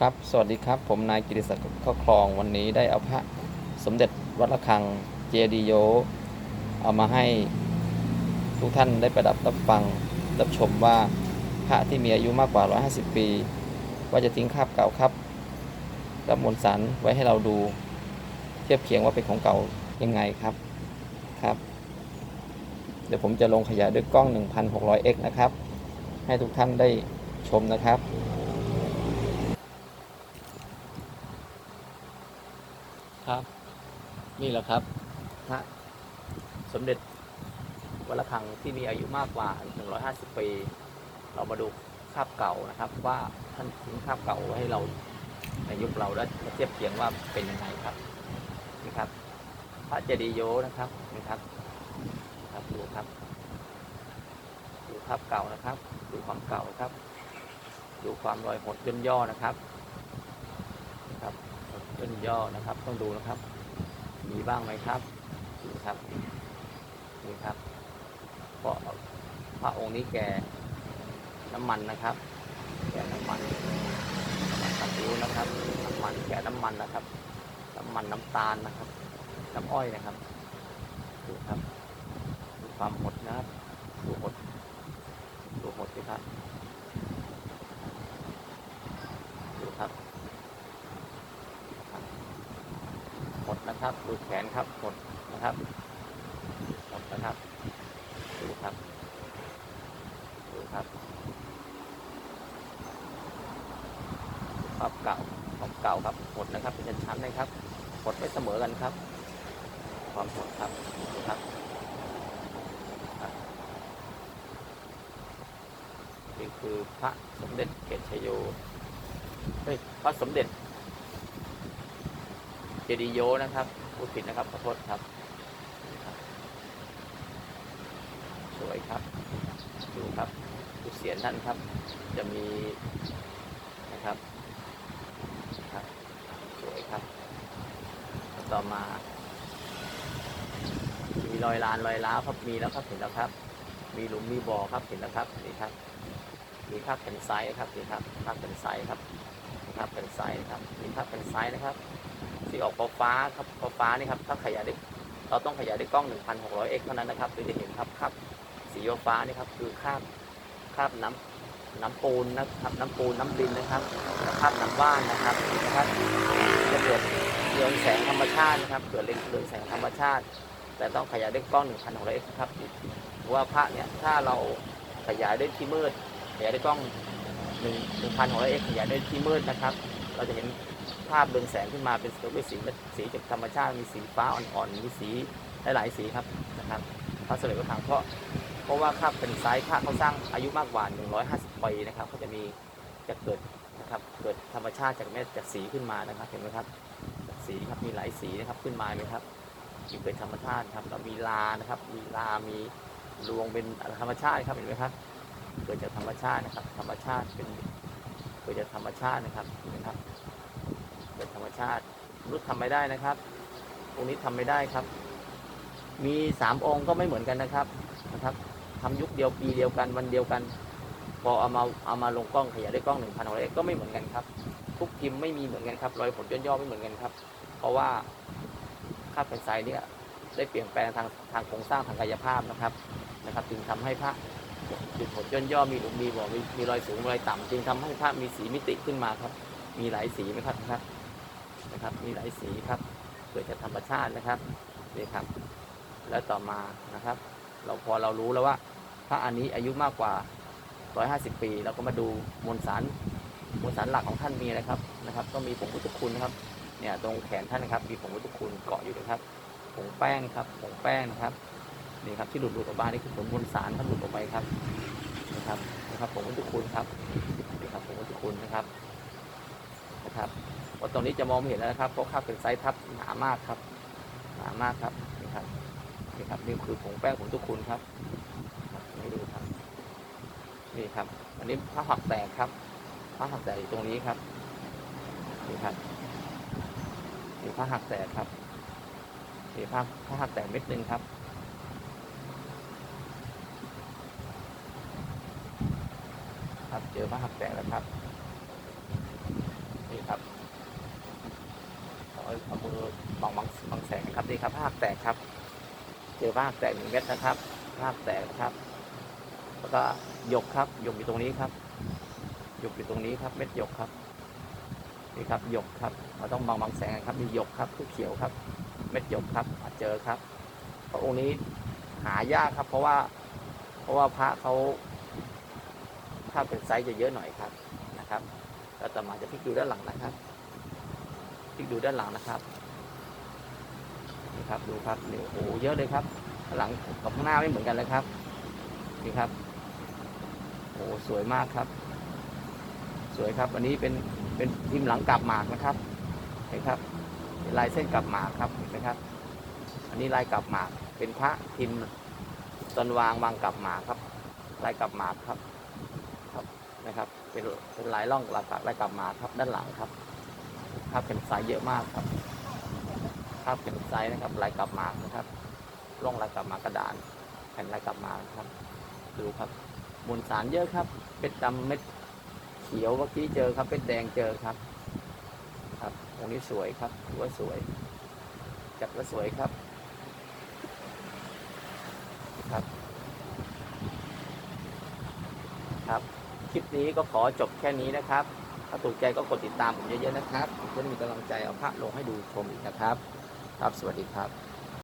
ครับ สวัสดีครับ ผมนายกิติศักดิ์ข้าวคลองวันนี้ได้เอาพระสมเด็จวัดระฆังเจดีโย เอามาให้ทุกท่านได้ประดับรับฟังรับชมว่าพระที่มีอายุมากกว่า 150 ปี ว่าจะทิ้งคราบเก่าครับกับมวลสารไว้ให้เราดู เทียบเคียงว่าเป็นของเก่ายังไงครับครับ เดี๋ยวผมจะลงขยายด้วยกล้อง 1600x นะครับ ให้ทุกท่านได้ชมนะครับ ครับ นี่แหละครับพระสมเด็จวัดระฆังที่มีอายุมากกว่า 150 ปี เรามาดูคาบเก่านะครับ ว่าท่านทิ้งคาบเก่าไว้ให้เราในยุคเราแล้มาเทียบเคียงว่าเป็นยังไงครับนี่ครับ พระเจดีย์โยนะครับนี่ครับครับดูครับดูภาพเก่านะครับ ดูความเก่าครับ ดูความรอยหดย่นย่อนะครับ ย่อนะครับ ต้องดูนะครับ มีบ้างไหมครับดูครับนี่ครับเพราะพระองค์นี้แกน้ำมันนะครับ แกน้ำมันน้ำมันตัดริ้วนะครับน้ำมันแกน้ำมันนะครับ น้ำมันน้ำตาลนะครับ น้ำอ้อยนะครับดูครับดูความหดนะครับดูหดดูหดสิครับดูครับ หมด นะครับดูแขนครับหมดนะครับหมดนะครับดูครับดูครับภาพเก่าของเก่าครับหมดนะครับเป็นชั้นๆนะครับหมดไม่เสมอกันครับ ความหมดครับดูครับครับนี่คือพระสมเด็จเกศชโยเฮ้ยพระสมเด็จ เจดีโยนะครับพูดผิดนะครับขอโทษครับ สวยครับ ดูครับดูเสียนท่านครับ จะมีนะครับครับ สวยครับ ต่อมา มีรอยลานรอยล้าครับมีแล้วครับเห็นแล้วครับ มีหลุมมีบ่อครับเห็นแล้วครับนี่ครับมีภาพเป็นไซส์ครับนี่ครับภาพเป็นไซส์ครับมีภาพเป็นไซส์ครับมีภาพเป็นไซส์นะครับ สีออกฟ้าฟ้าครับฟ้าฟ้านี่ครับถ้าขยายได้เราต้องขยายด้วยกล้อง 1,600x เท่านั้นนะครับถึงจะเห็นครับครับสีฟ้านี่ครับคือคราบคราบน้ำน้ำปูนนะครับน้ำปูนน้ำดินนะครับคราบน้ำว่านนะครับนะครับจะเกิดเรืองแสงธรรมชาตินะครับเกิดเรืองแสงธรรมชาติ แต่ต้องขยายด้วยกล้อง 1,600x ครับเพราะว่าพระเนี่ยถ้าเราขยายด้วยที่มืดขยายด้วยกล้อง 1,600x ขยายด้วยที่มืดนะครับ เราจะเห็น ภาพเรืองแสงขึ้นมาเป็นด้วยสีสีจากธรรมชาติมีสีฟ้าอ่อนๆมีสีหลายๆสีครับนะครับพระสมเด็จพระถังเพราะเพราะว่าคราเป็นไซส์คราเขาสร้างอายุมากกว่า 150 ปีนะครับเขาจะมีจะเกิดนะครับเกิดธรรมชาติจากเม็ดจากสีขึ้นมานะครับ เห็นไหมครับสีครับมีหลายสีนะครับขึ้นมาไหมครับมีเป็นธรรมชาติครับแล้วมีลานะครับ มีลา มีรวงเป็นธรรมชาติครับเห็นไหมครับ เกิดจากธรรมชาตินะครับ ธรรมชาติเป็นเกิดจากธรรมชาตินะครับเห็นไหมครับ เป็นธรรมชาติมนุษย์ทำไม่ได้นะครับองค์นี้ทำไม่ได้ครับ มีสามองค์ก็ไม่เหมือนกันนะครับนะครับทำยุคเดียวปีเดียวกันวันเดียวกัน พอเอามาเอามาลงกล้องขยายด้วยกล้องหนึ่งพันเก็ไม่เหมือนกันครับทุกพิมพ์ไม่มีเหมือนกันครับรอยผลย่นย่อไม่เหมือนกันครับ เพราะว่าค่าแผ่นทรายเนี่ยได้เปลี่ยนแปลงทางทางโครงสร้างทางกายภาพนะครับนะครับจึงทำให้พระจุดผลย่นย่อมีหลุมมีบ่อมีมีรอยสูงรอยต่ำจึงทำให้พระมีสีมิติขึ้นมาครับ มีหลายสีไหมครับนะครับ นะครับ มีหลายสีครับเกิดจากธรรมชาตินะครับนี่ครับ แล้วต่อมานะครับ เราพอเรารู้แล้วว่าพระอันนี้อายุมากกว่า 150 ปี เราก็มาดูมวลสารมวลสารหลักของท่านมีอะไรครับนะครับ ก็มีผงพุทธคุณนะครับเนี่ยตรงแขนท่านนะครับ มีผงพุทธคุณเกาะอยู่นะครับผงแป้งครับผงแป้งนะครับนี่ครับที่หลุดหลุดออกมานี่คือผงมวลสารท่านหลุดออกไปครับนะครับนะครับผงพุทธคุณครับนี่ครับผงพุทธคุณนะครับนะครับ เพราตรงนี้จะมองไม่เห็นแล้วนะครับเพราะคราบเป็นไซส์ทับหนามากครับ หนามากครับนี่ครับนี่ครับนี่คือผงแป้งผงทุกคุณครับให้ดูครับนี่ครับ อันนี้ผ้าหักแตกครับผ้าหักแตกอยู่ตรงนี้ครับนี่ครับนี่ผ้าหักแตกครับนี่ผ้าผ้าหักแตกเม็ดหนึ่งครับครับเจอผ้าหักแตกแล้วครับนี่ครับ นี่ครับภาคแตกครับ เจอภาคแตกหนึ่งเม็ดนะครับ ภาคแตกครับ แล้วก็หยกครับหยกอยู่ตรงนี้ครับหยกอยู่ตรงนี้ครับ เม็ดหยกครับนี่ครับหยกครับเราต้องบางบางแสงครับมีหยกครับคือเขียวครับ เม็ดหยกครับเจอครับพระองค์นี้หายากครับ เพราะว่า เพราะว่าพระเขาถ้าเป็นไซส์จะเยอะหน่อยครับนะครับแล้วต่อมาจะพลิกดูด้านหลังนะครับ พลิกดูด้านหลังนะครับนี่ครับดูครับนี่โอ้โหเยอะเลยครับ หลังกับข้างหน้าไม่เหมือนกันเลยครับนี่ครับโอ้โหสวยมากครับ สวยครับอันนี้เป็นเป็นพิมพ์หลังกลับหมากนะครับเห็นครับเป็นลายเส้นกลับหมากครับเห็นไหมครับ อันนี้ลายกลับหมากเป็นพระพิมพ์ตอนวางวางกลับหมากครับ ลายกลับหมากครับครับนะครับ เป็นเป็นลายล่องลายกลับลายกลับหมากครับด้านหลังครับ ภาพเป็นไซส์เยอะมากครับภาพเป็นไซส์นะครับลายกลับมานะครับร่องลายกลับมากกระดานแผ่นลายกลับมากครับ ดูครับมวลสารเยอะครับเม็ดดำเม็ดเขียวเมื่อกี้เจอครับ เป็นแดงเจอครับครับตรงนี้สวยครับถือว่าสวย จัดว่าสวยครับครับ ครับ คลิปนี้ก็ขอจบแค่นี้นะครับ ถ้าถูกใจก็กดติดตามผมเยอะๆนะครับผมจะได้มีกำลังใจเอาพระลงให้ดูชมอีกนะครับ ครับสวัสดีครับ